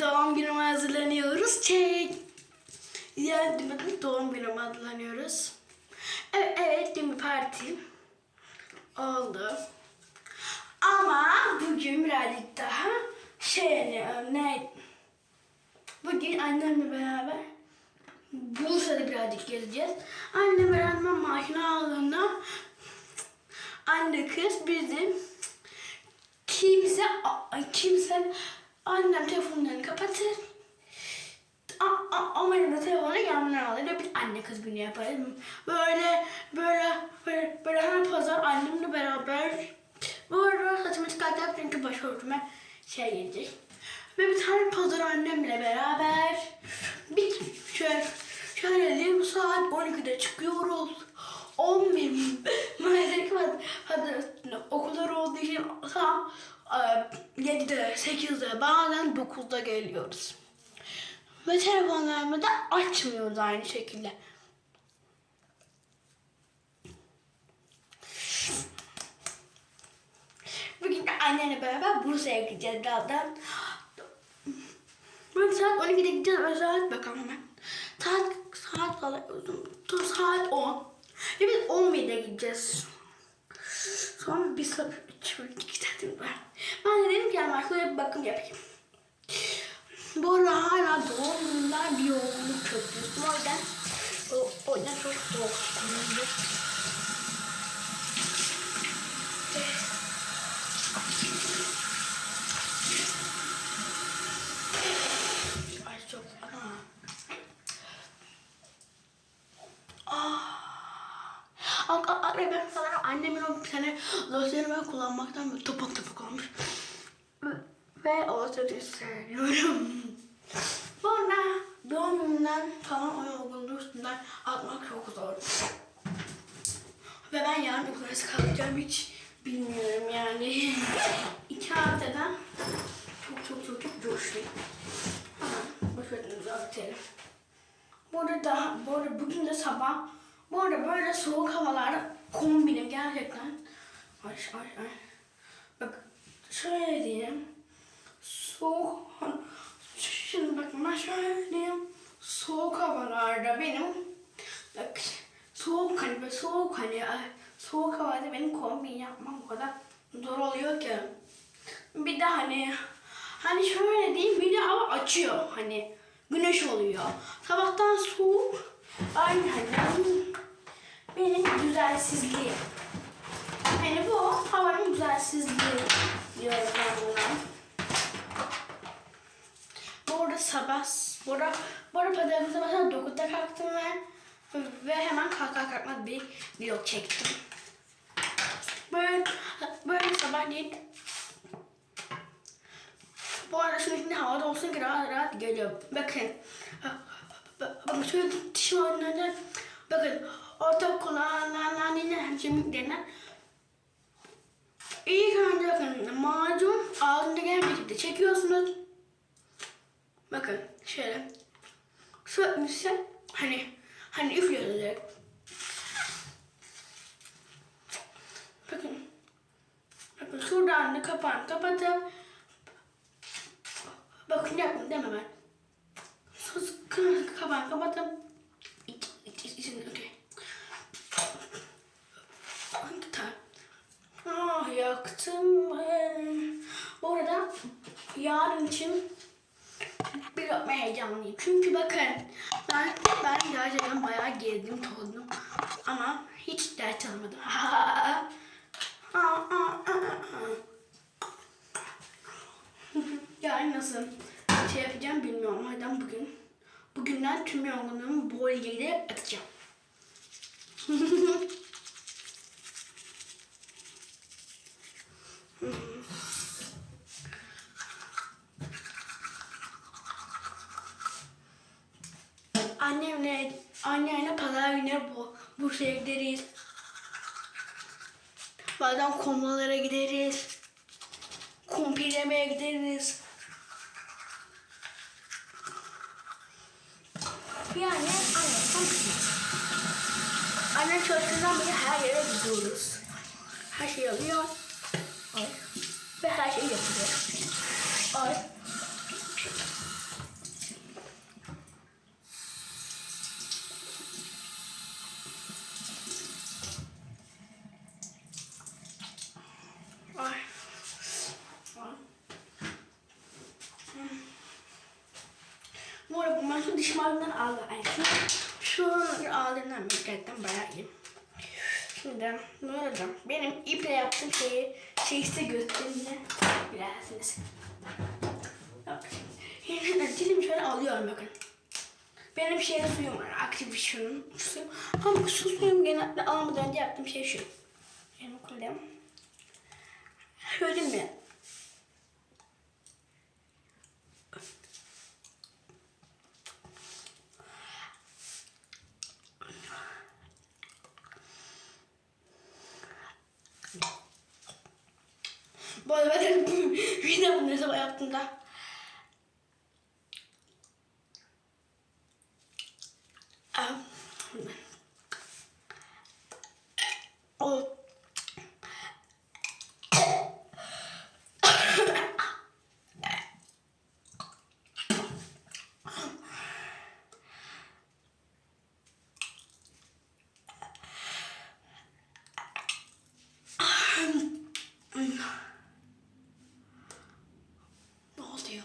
doğum günüme hazırlanıyoruz. Çek. Yani demedim, doğum günüme hazırlanıyoruz. Evet, evet dün bir parti oldu. Ama bugün birazcık daha şey ne Bugün annemle beraber Bursa'da birazcık gezeceğiz. Annem öğretmen maaşını aldığında anne kız bizim kimse kimse annem telefonlarını kapatır. A- a- Ama benim de telefonu yanına alır biz anne kız günü yaparız. Böyle böyle böyle, böyle her pazar annemle beraber bu arada saçımı çıkartacağım çünkü başörtüme şey gelecek. Ve bir tane pazar annemle beraber bir şöyle, şöyle diyeyim saat 12'de çıkıyoruz. 11 8'de bazen 9'da geliyoruz. Ve telefonlarımı da açmıyoruz aynı şekilde. Bugün de annemle beraber Bursa'ya gideceğiz birazdan. Bugün saat 12'de gideceğiz. Ve saat bakalım hemen. Saat, saat valla dur saat 10. Ve biz 11'de gideceğiz. Sonra bir saat şöyle gidelim ben. Ben de dedim ki yani şöyle bir bakım yapayım. Bu arada hala doğum gününden bir yoğunluk çöktürdüm. O yüzden o, o yüzden çok soğuk. Ah. Ak ak ak ben sanırım annemin o bir tane ben kullanmaktan böyle topak topak olmuş. Ve o losyonu seviyorum. Sonra doğum gününden kalan o yorgunluğu üstünden atmak çok zor. Ve ben yarın okula nasıl kalacağım hiç bilmiyorum yani. İki haftadan çok çok çok çok coşluyum. Hemen boş verin örtelim. Bu arada, daha, bu arada bugün de sabah bu arada böyle soğuk havalarda kombinim gerçekten. Ay ay ay. Bak şöyle diyeyim. Soğuk Şimdi bak ben şöyle diyeyim. Soğuk havalarda benim bak soğuk hani böyle soğuk hani soğuk havada benim kombin yapmam o kadar zor oluyor ki. Bir de hani hani şöyle diyeyim bir de hava açıyor hani güneş oluyor. Sabahtan soğuk aynı hani benim güzelsizliğim. Hani bu havanın güzelsizliği diyorum ben buna. Bu arada sabah, bu arada, bu arada pazarımızda mesela 9'da kalktım ve, ve hemen kalkar kalkmaz bir vlog çektim. Böyle, böyle sabahleyin bu arada şunun içinde havada olsun ki rahat rahat geliyor. Bakın. Bakın şöyle dişim önünden bakın ortaokul anneanneler hemşirelerinden İlk önce bakın macun ağzında gelen şekilde çekiyorsunuz. Bakın şöyle. Sökmüşse hani hani üflüyoruz direkt. Bakın. Bakın şuradan da kapağını kapatıp Bakın yapın deme ben. Sus kapağını kapatıp iç, iç, iç, içini okey. Ah yaktım. ben. Bu arada yarın için heyecanlıyım. Çünkü bakın ben ben gerçekten bayağı gezdim tozdum ama hiç ders almadım. yani nasıl şey yapacağım bilmiyorum. O yüzden bugün bugünden tüm yorgunluğumu bol giderek atacağım. Annemle anneanne pazar günü bu Bursa'ya gideriz. Bazen komlalara gideriz. Kumpir yemeye gideriz. Yani anne tam Annem çalıştığından beri her yere gidiyoruz. Her şey alıyor. Ay. Ve her şeyi yapıyor. Ay. bakın ben şu diş macunları aldım. Yani şu, şu ağlarından gerçekten bayağı iyi. Şimdi ne olacak? Benim iple yaptığım şeyi şey size göstereyim bilersiniz. Bak. Şimdi dilim şöyle alıyorum bakın. Benim şey suyum var. Aktif bir suyum. Ama şu suyum genelde almadan önce yaptığım şey şu. Benim kulem. Şöyle mi? Bu arada ben bir de bunu ne zaman yaptığımda Ah. O ne oluyor?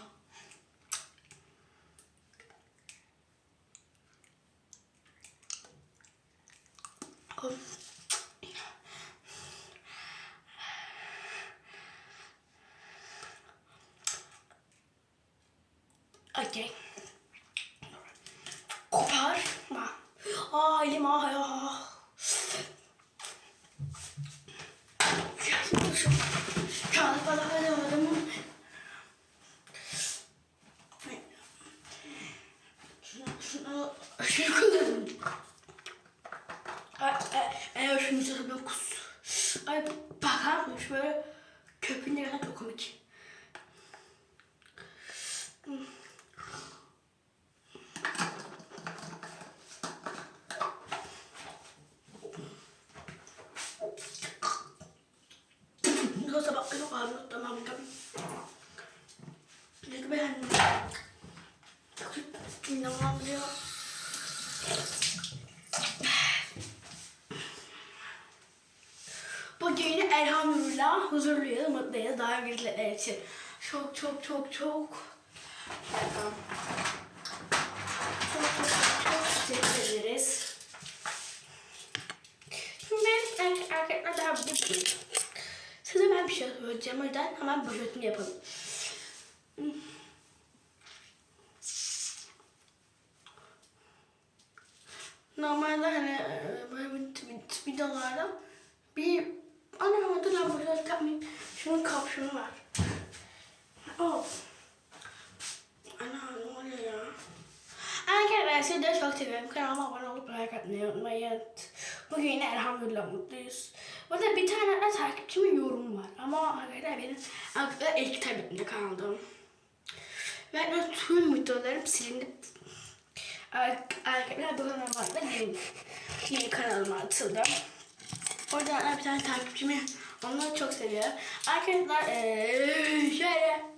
Okey. Koparma. Aa elim ah ya. Şu kağıt falan alamadım. Şunu, şunu, şunu kullanın. Ay, ay, ay, şunu sana ben kus. Ay bakar mısın böyle köpüğün ne kadar çok komik. Yoksa bak yok abi tamam tamam. Çünkü ben inanamıyorum. Bugün elhamdülillah huzurluyuz, mutluyuz. Daha birileri için çok çok çok çok çok çok çok teşekkür ederiz. Şimdi erkek, erkekler daha mutluyuz. Size ben bir şey söyleyeceğim o yüzden hemen başörtünü yapalım. Normalde hani e, böyle videolarda bir anne orada ben başörtü yapmayayım. Şunun kapşonu var. Oh. Ana ne oluyor ya? Arkadaşlar de çok seviyorum. Kanalıma abone olup like atmayı unutmayın. Bugün yine elhamdülillah mutluyuz. Burada bir tane de takipçimin yorum var. Ama arkadaşlar benim arkadaşlar ilk tabletimde kaldım. Ve tüm videolarım silindi. Arkadaşlar bu kanalıma yeni, yeni kanalıma atıldı. Oradan bir tane takipçimi onları çok seviyorum. Arkadaşlar şöyle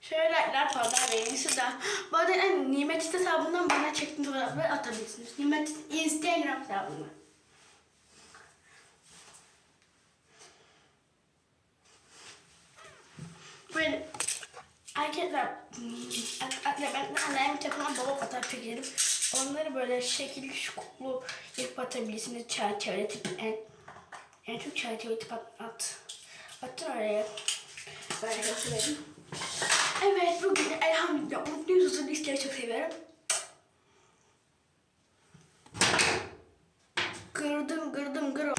Şöyle like'lar falan verin. Şurada. Bu arada en Nimet hesabından bana çektiğiniz fotoğrafları atabilirsiniz. Nimet Instagram hesabından. Böyle Arkadaşlar, arkadaşlar ben annemin telefonuna baba fotoğraf çekerim. Onları böyle şekilli şuklu yapıp atabilirsiniz. Çerçeveli tip yani çok şahit bitip at, at. Attın oraya. Ben çok severim. Evet bugün elhamdülillah mutlu uzun işleri çok seviyorum. Kırdım kırdım kırdım.